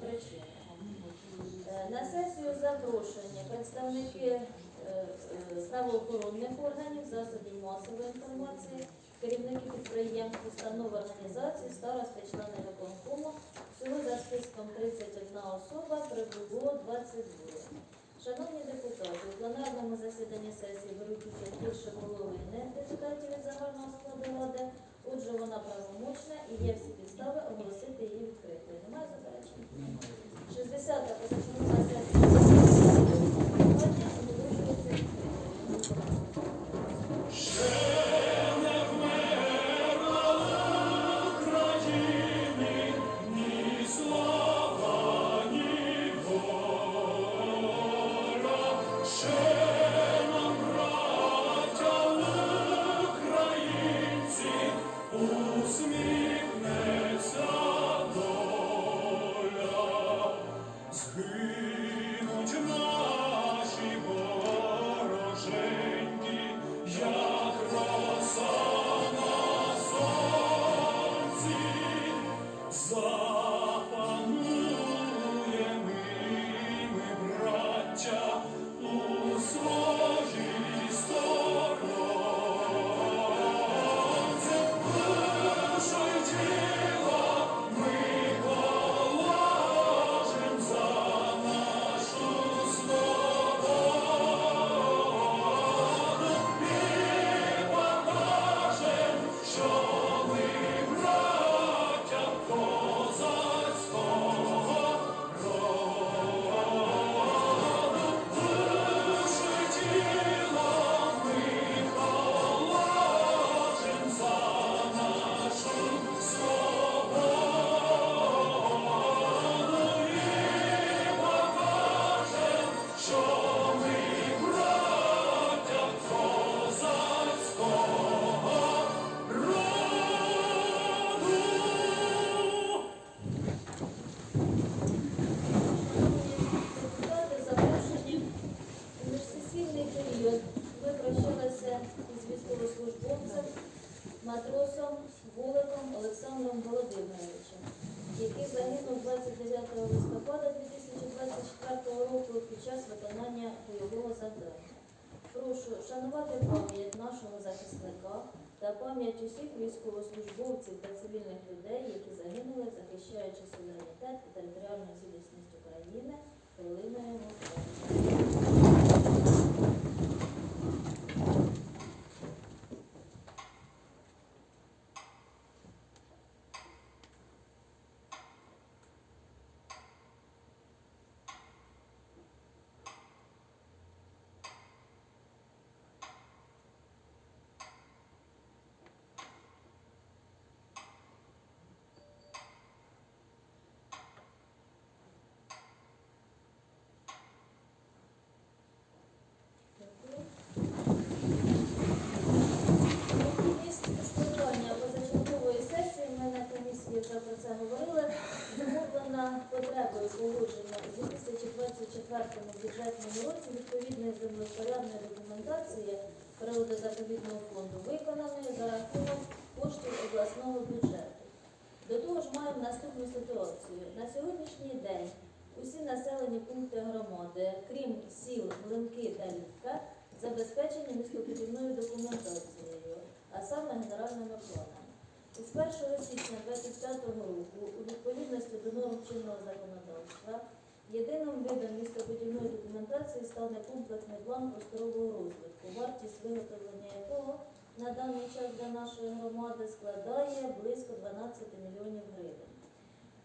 це причини. Е, На сесію запрошені представники е, е, правоохоронних органів, засобів масової інформації, керівники підприємств, установ організацій, старости, члени виконкому. Всього за списком 31 особа, прибуло 22. Шановні депутати, у пленарному засіданні сесії беруть участь більше половини депутатів від загального складу ради. Отже, вона правомочна і є всі підстави оголосити її відкритою. Немає заперечень? 60-та позачергова сесія та пам'ять усіх військовослужбовців та цивільних людей, які загинули, захищаючи суверенітет і територіальну цілісність України хвилиною. Дякую. Необхідність скликання позачергової сесії, ми на комісії вже про це говорили, зумовлена потребою погодження у 2024 бюджетному році відповідної землевпорядної документації природозаповідного фонду виконаної за рахунок коштів обласного бюджету. До того ж маємо наступну ситуацію. На сьогоднішній день усі населені пункти громади, крім сіл, Млинки та Лівка, забезпечені містобудівною документацією, а саме генеральними планами. Із 1 січня 2025 року, у відповідності до норм чинного законодавства, єдиним видом містобудівної документації стане комплексний план просторового розвитку, вартість виготовлення якого на даний час для нашої громади складає близько 12 мільйонів гривень.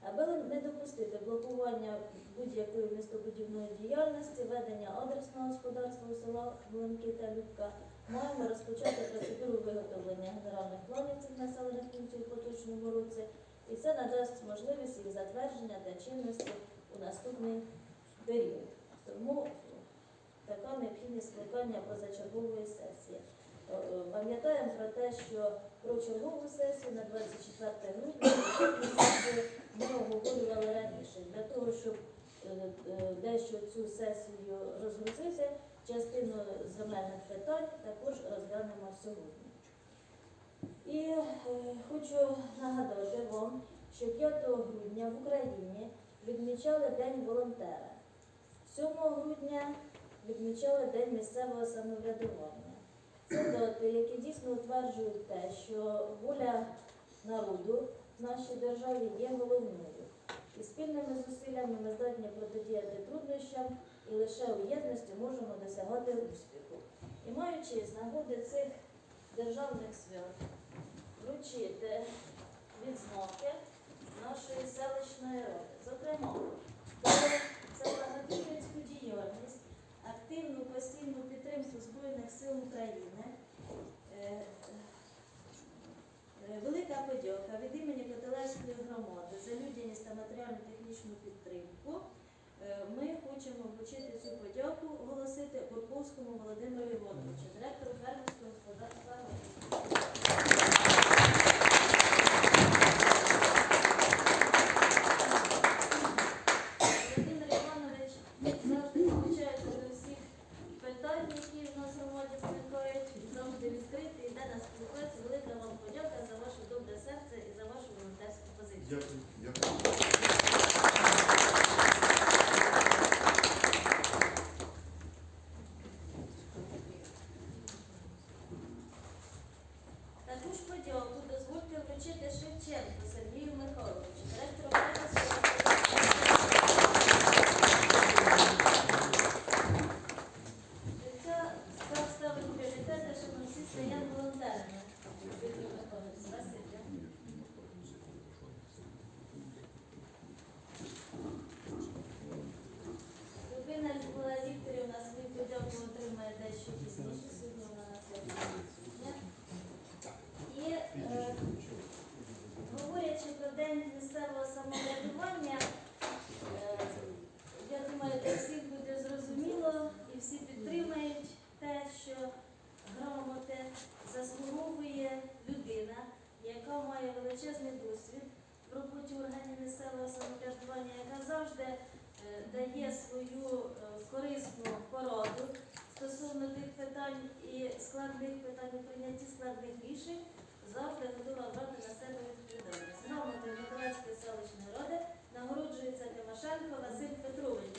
Аби не допустити блокування будь-якої містобудівної діяльності, ведення адресного господарства у селах Млинки та Любка, маємо розпочати процедуру виготовлення генеральних планів цих населених пунктів у поточному році, і це надасть можливість їх затвердження та чинності у наступний період. Тому така необхідність скликання позачергової сесії. Е, е, пам'ятаємо про те, що про чергову сесію на 24 грудня ми обговорювали раніше для того, щоб е, дещо цю сесію розгрузити, частину земельних питань також розглянемо сьогодні. І хочу нагадати вам, що 5 грудня в Україні відмічали День волонтера. 7 грудня відмічали День місцевого самоврядування. Це доти, які дійсно утверджують те, що воля народу в нашій державі є головною. І спільними зусиллями ми здатні протидіяти труднощам і лише у єдності можемо досягати успіху. І маючи з нагоди цих державних свят вручити відзнаки нашої селищної ради. Зокрема, це благодійницьку діяльність, активну постійну підтримку Збройних сил України. Е, е, е, велика подяка від імені Котелевської громади за людяність та матеріально-технічну підтримку. Ми хочемо вручити цю подяку, оголосити Бурковському Володимиру Івановичу, директору фермерського господарства. більше, завжди готова брати на себе відповідальність. З грамотою Миколаївської селищної ради нагороджується Тимошенко Василь Петрович.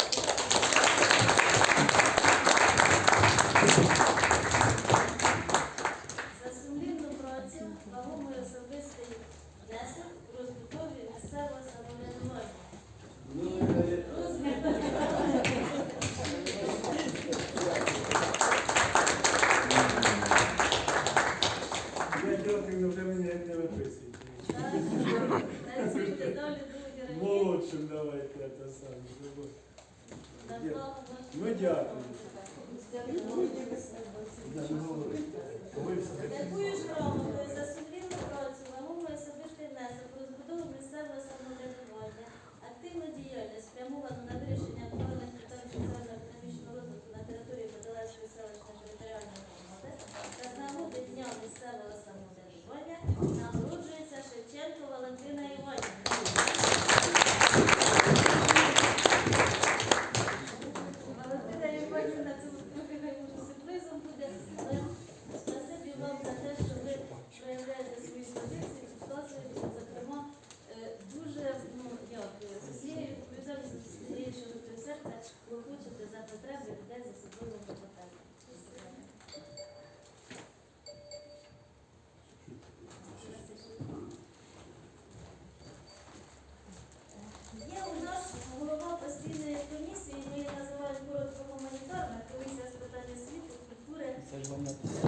Vamos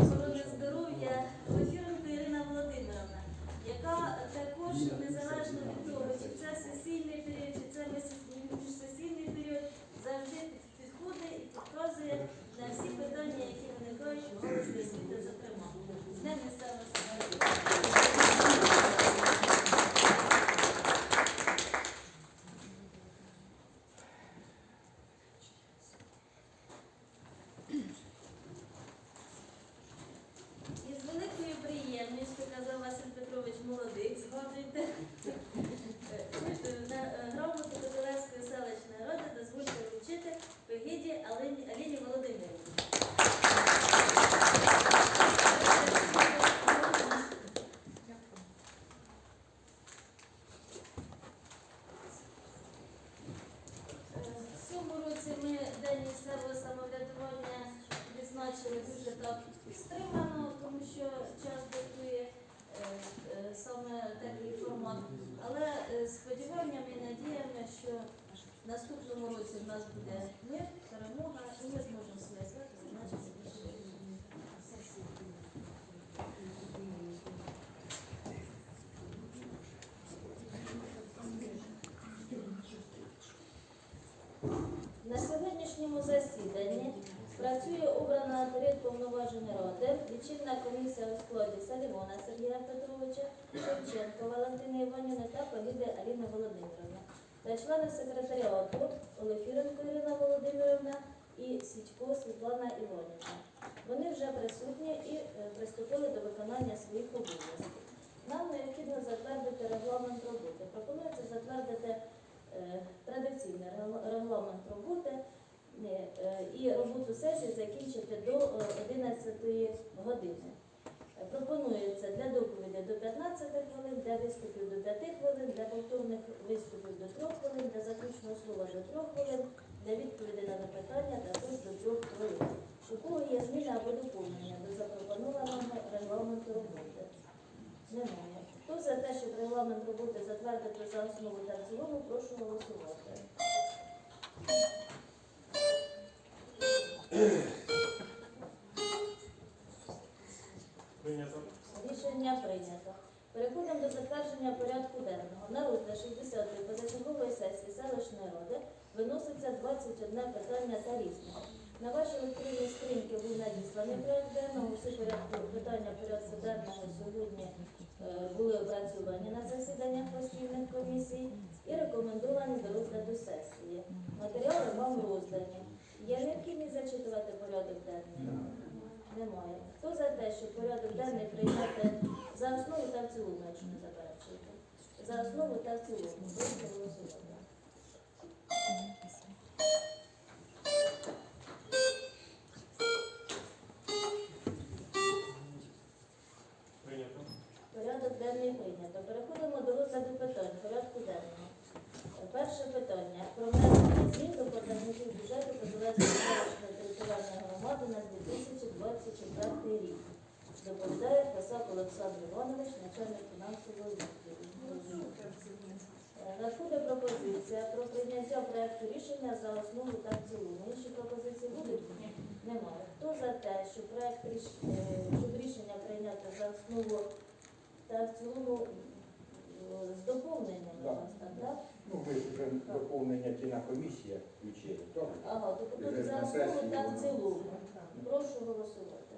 місцевого самоврядування відзначили дуже так стримано, тому що час диктує е, е, саме такий формат. Але е, сподіваннями і надіями, що в наступному році в нас буде ради комісія у складі Салівона Сергія Петровича, Шевченко Валентини Іванівни та Погиди Аліни Володимирівни та члени секретаря секретаріату Олефіренко Ірина Володимирівна і Сідько Світлана Іванівна. Вони вже присутні і е, приступили до виконання своїх обов'язків. Нам необхідно затвердити регламент роботи. Пропонується затвердити е, традиційний регламент роботи і роботу сесії закінчити до е, 11 години. Е, Пропонується для доповіді до 15 хвилин, для виступів до 5 хвилин, для повторних виступів до 3 хвилин, для заключного слова до 3 хвилин, для відповіді на запитання також до 3 хвилин. У кого є зміни або доповнення до запропонованого регламенту роботи? Немає. Хто за те, щоб регламент роботи затвердити за основу та в цілому, прошу голосувати. Прийнято. Рішення прийнято. Переходимо до затвердження порядку денного. На розгляд 60-ї позачергової сесії селищної ради виноситься 21 питання та різне. На ваші електронні скриньки був надісланий проект денного. Усі порядку питання порядку денного сьогодні е, були опрацьовані на засіданнях постійних комісій і рекомендовані до розгляду сесії. Матеріали вам роздані. Є необхідність зачитувати порядок денний? Немає. Хто за те, щоб порядок денний прийняти за основу та в цілому, якщо не заперечуєте? За основу та в цілому. Прошу голосувати. Прийнято. Порядок денний прийнято. Переходимо до розгляду питань порядку денного. Перше питання про внесення змін до показників бюджету Подолецької селищної територіальної громади на 2024 рік. Доповідає Касак Олександр Іванович, начальник фінансового відділу. Е, Надходить пропозиція про прийняття проекту рішення за основу та в цілому. Інші пропозиції будуть? Немає. Хто за те, щоб проект е, щоб рішення прийняти за основу та в цілому е, з доповненнями Так. Ну, ви вже доповнення ті комісія включили, то Ага, то тут за основу та в цілому. Прошу голосувати.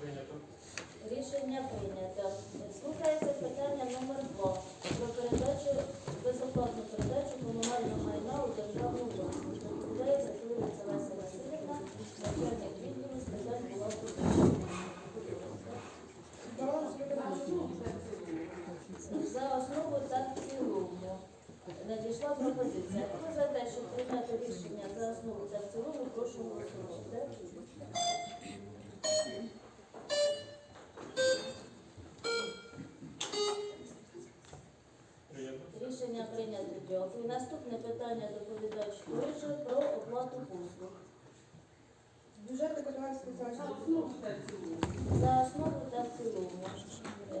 Прийнято. Рішення прийнято. Слухається питання номер два про передачу безоплатну передачу комунального майна у державну власність. Доповідає Закливиця Леся Васильівна, начальник відділу з питань була За основу та в цілому. Надійшла пропозиція. Хто за те, щоб прийняти рішення за основу та в цілому, прошу голосувати. Прийнято. Рішення прийнято. Дякую. Наступне питання доповідач Курижа про оплату послуг. Бюджетний Подоланський селищний За основу та в цілому.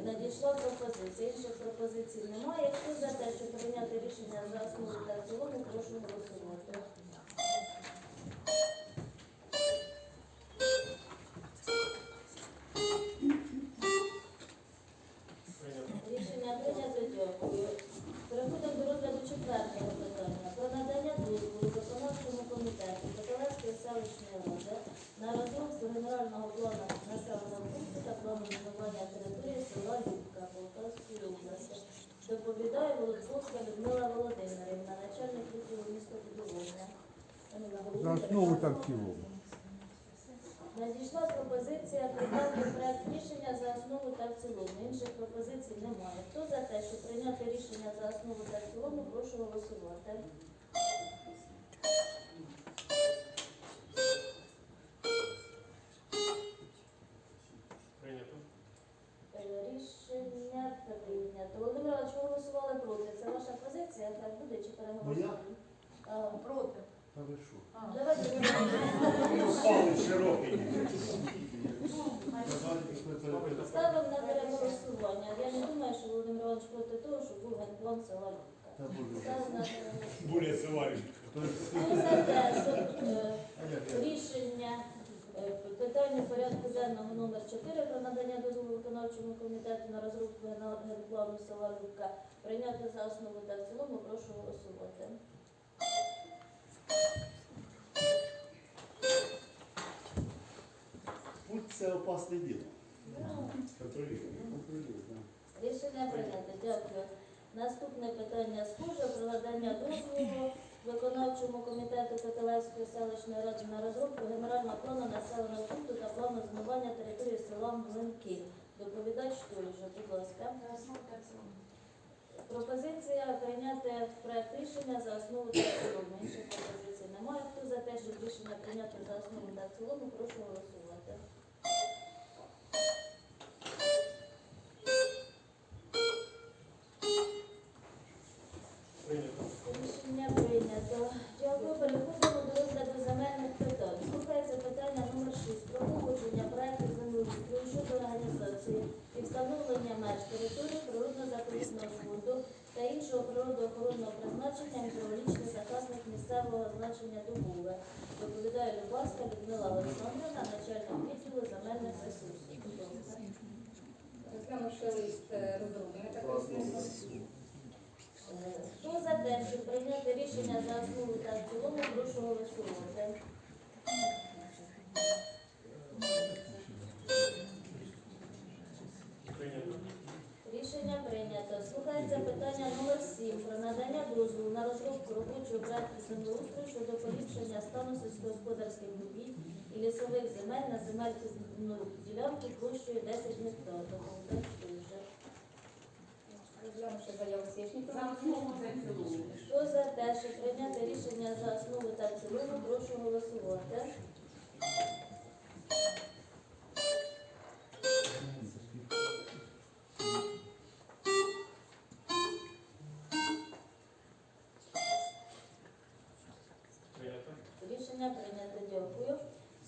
Надійшла пропозиція. Інших пропозицій немає. Хто за те, щоб прийняти рішення за основу та в цілому, прошу голосувати. Ківову. Надійшла пропозиція прийняти проект рішення за основу та в цілому. Інших пропозицій немає. Хто за те, щоб прийняти рішення за основу та в цілому, прошу голосувати. Прийнято. Рішення прийнято. Володимир Іванович, ви голосували проти. Це ваша позиція? Так буде чи переговорили? Ну, проти ставимо на переголосування. Я не думаю, що Володимир Іванович проти того, щоб був генплан села Любка. Ставимо на переголосування. Буря силарі. Хто за те, щоб е, рішення е, питання порядку денного номер 4 про надання дозволу виконавчому комітету на розробку генплану села Любка прийняти за основу та в цілому, прошу голосувати. Путь це опасне діло. Рішення прийнято. Дякую. Наступне питання схоже про надання дозволу виконавчому комітету Петелевської селищної ради на розробку генерального плану населеного пункту та плану змивання території села Млинки. Доповідач Штольжа, будь ласка. Пропозиція прийняти проект рішення за основу та цілому. Інших пропозицій немає. Хто за те, щоб рішення прийняти за основу та в цілому, прошу голосувати. Прийнято. Рішення прийнято. Дякую. Переходимо до розгляду земельних питань. Слухається питання номер 6 про погодження проекту землеустрою щодо організації і встановлення меж території природно-заповідного фонду та іншого природоохоронного призначення мікрологічних захисних місцевого значення Дубове. Доповідає Любарська Людмила Олександрівна, начальник відділу земельних ресурсів. Будь ласка. Розглянувши лист е, розроблений також. Хто за те, щоб прийняти рішення за основу та в цілому, прошу голосувати. Прийнято. Рішення прийнято. Слухається питання номер 7 про надання дозволу на розробку робочого проекту землеустрою щодо поліпшення стану сільськогосподарських будівель і лісових земель на земельну ділянку площею 10 гектар. Хто за те, щоб прийняти рішення за основу та цілому, прошу голосувати. Рішення прийнято. Дякую.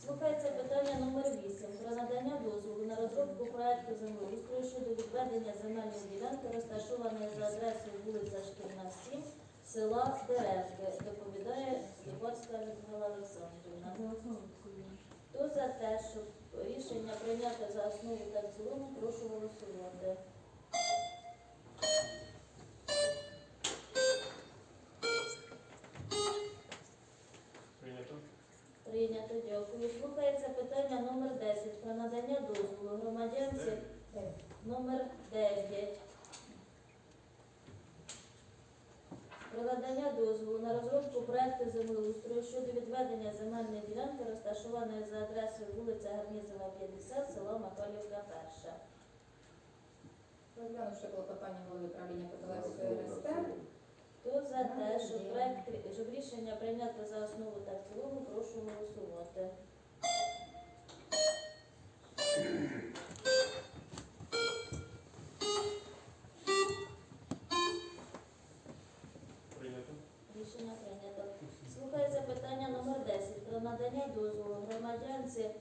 Слухається питання номер 8 про надання дозволу на розробку проекту землеустрою щодо відведення земельної ділянки, розташованої за адресою вулиця Шкільна, 7, села Деревки. Доповідає Ліпарська Людмила Олександрівна. Хто за те, щоб рішення прийняти за основу та в цілому, прошу голосувати. Дякую. Слухається питання номер 10 про надання дозволу громадянці номер 9. Про надання дозволу на розробку проекту землеустрою щодо відведення земельної ділянки, розташованої за адресою вулиця Гарнізова, 50, село Макалівка, 1. Розглянувши клопотання голови правління Петелевської РСТ. Хто за те, щоб проект щоб рішення прийняти за основу та в цілому, прошу голосувати. Прийнято. Рішення прийнято. Слухається питання номер 10 про надання дозволу громадянці е,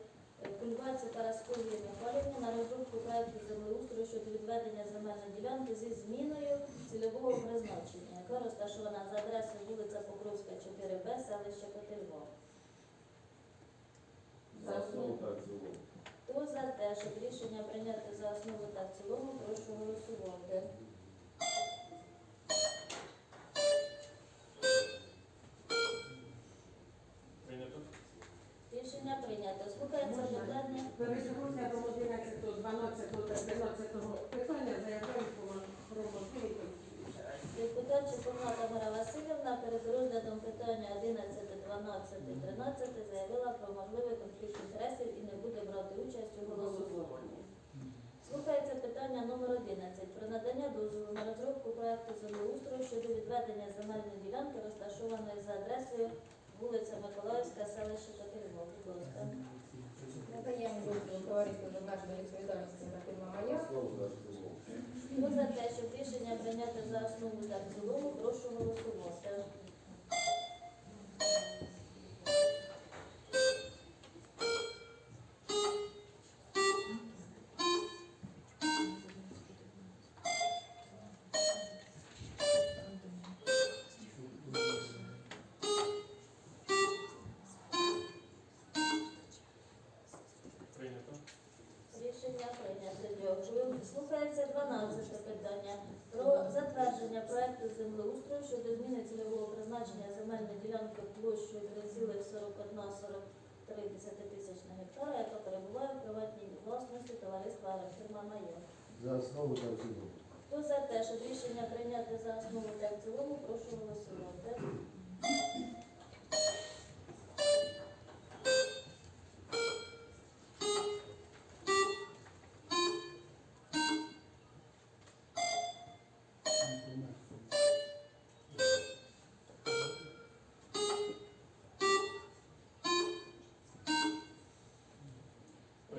Кульбаці Параскові Михайлівні на розробку проекту землеустрою щодо відведення земельної ділянки зі зміною цільового призначення, яка розташована за адресою вулиця Покровська, 4Б, селище Котельво. За основу та цілому. Хто за те, щоб рішення прийняти за основу та в цілому, прошу голосувати. Прийнято. Рішення прийнято. Слухається питання. Перезвернуся до 11, 12 13 питання, заявляю про можливість. Депутат Тамара Васильівна перед розглядом питання 11, 12, 13 заявила про можливий конфлікт інтересів і не буде брати участь у голосуванні. Слухається питання номер 11 про надання дозволу на розробку проекту землеустрою щодо відведення земельної ділянки, розташованої за адресою вулиця Миколаївська, селище Котельво. Будь ласка. Надаємо дозвіл товариству з обмеженою відповідальністю на фірма Маяк. Основу та в цілому. Хто за те, щоб рішення прийняти за основу та в цілому, прошу голосувати. Щодо зміни цільового призначення земельної ділянки площею 3,4143 на гектара, яка перебуває в приватній власності товариства фірма Майор». За основу та в цілому. Хто за те, щоб рішення прийняти за основу та в цілому, прошу голосувати.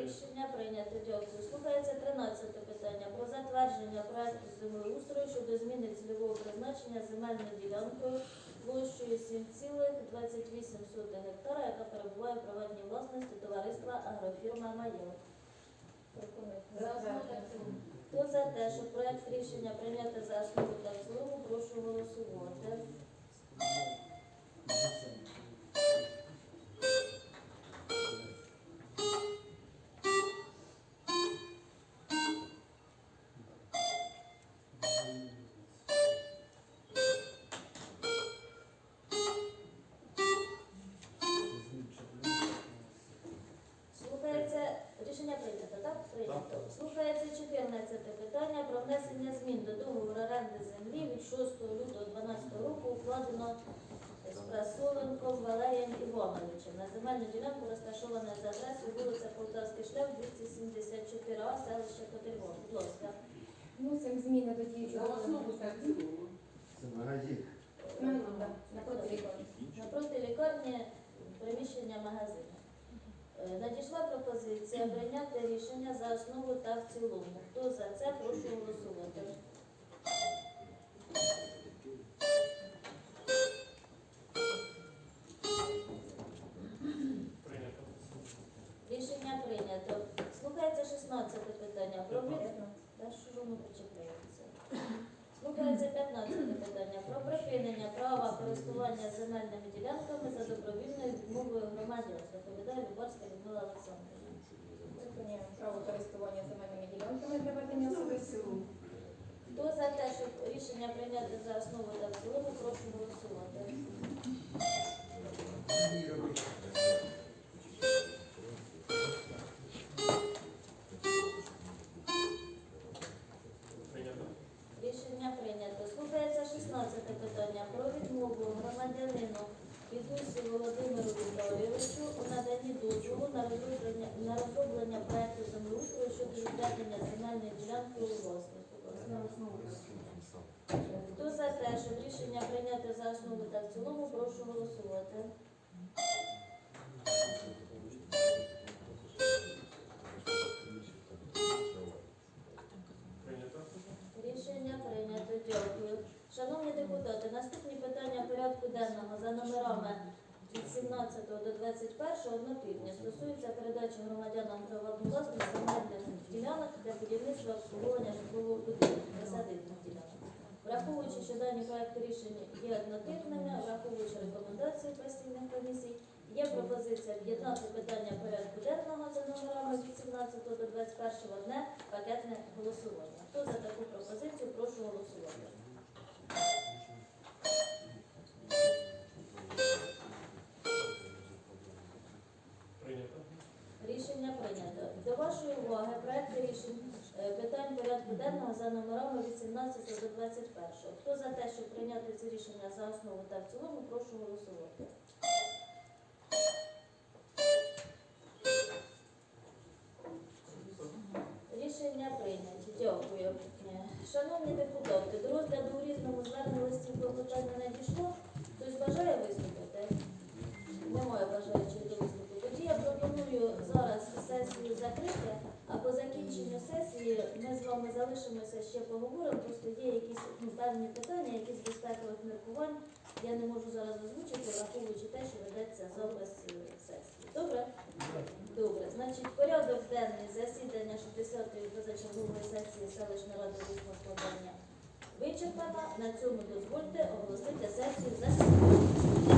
Рішення прийнято. Дякую. Слухається 13 питання про затвердження проекту землеустрою щодо зміни цільового призначення земельною ділянкою площею 7,28 гектара, яка перебуває в приватній власності товариства Агрофірма Майор. Хто за те, щоб проект рішення прийняти за основу та в цілому, прошу голосувати. Прийнято. Слухається 14 питання про внесення змін до договору оренди землі від 6 лютого 2012 року укладено з Прасоленком Валерієм Івановичем на земельну ділянку розташована за адресою вулиця Полтавський шлях, 274А, селище Котельвон. Будь ласка. Вносимо зміни до діючого цілому. Це магазин. Напроти лікарні. Напроти лікарні приміщення магазину. Е, Надійшла пропозиція прийняти рішення за основу та в цілому. Хто за це, прошу голосувати. Прийнято. Рішення прийнято. Слухається 16 питання. Про що воно почекається? Слухається 15 питання. Про припинення права користування земельними ділянками за добровільною відмовою громадян. Доповідає Любарська Людмила Олександрівна. Припиняємо право користування земельними ділянками для ведення особистого. Хто за те, щоб рішення прийняти за основу та в цілому, прошу голосувати. Віталійовичу у наданні дозволу на розроблення, на розроблення проекту землеустрою щодо відведення земельної ділянки у власність. Хто за те, щоб рішення прийняти за основу та в цілому, прошу голосувати. Рішення прийнято. Дякую. Шановні депутати, наступні питання порядку денного за номерами від 17 до 21 однотипні стосуються передачі громадянам приватної власності земельних ділянок для будівництва обслуговування житлового будинку присадибних ділянок. Враховуючи, що дані проекти рішень є однотипними, враховуючи рекомендації постійних комісій, є пропозиція об'єднати питання порядку денного за номерами від 17 до 21 в одне пакетне голосування. Хто за таку пропозицію, прошу голосувати. Прийнято. Рішення прийнято. До вашої уваги проекти рішень е, питань порядку денного за номерами від 17 до 21. Хто за те, щоб прийняти ці рішення за основу та в цілому, прошу голосувати. Рішення прийнято. Дякую. Е, Шановні депутати, до розгляду у різному звернення про питання надійшло. Вами залишимося ще поговоримо. Просто є якісь ну, певні питання, якісь безпекових міркувань. Я не можу зараз озвучити, враховуючи те, що ведеться запис е, сесії. Добре? Добре. Значить, порядок денний засідання 60-ї позачергової сесії селищної ради восьмого складання вичерпано. На цьому дозвольте оголосити сесію закритою.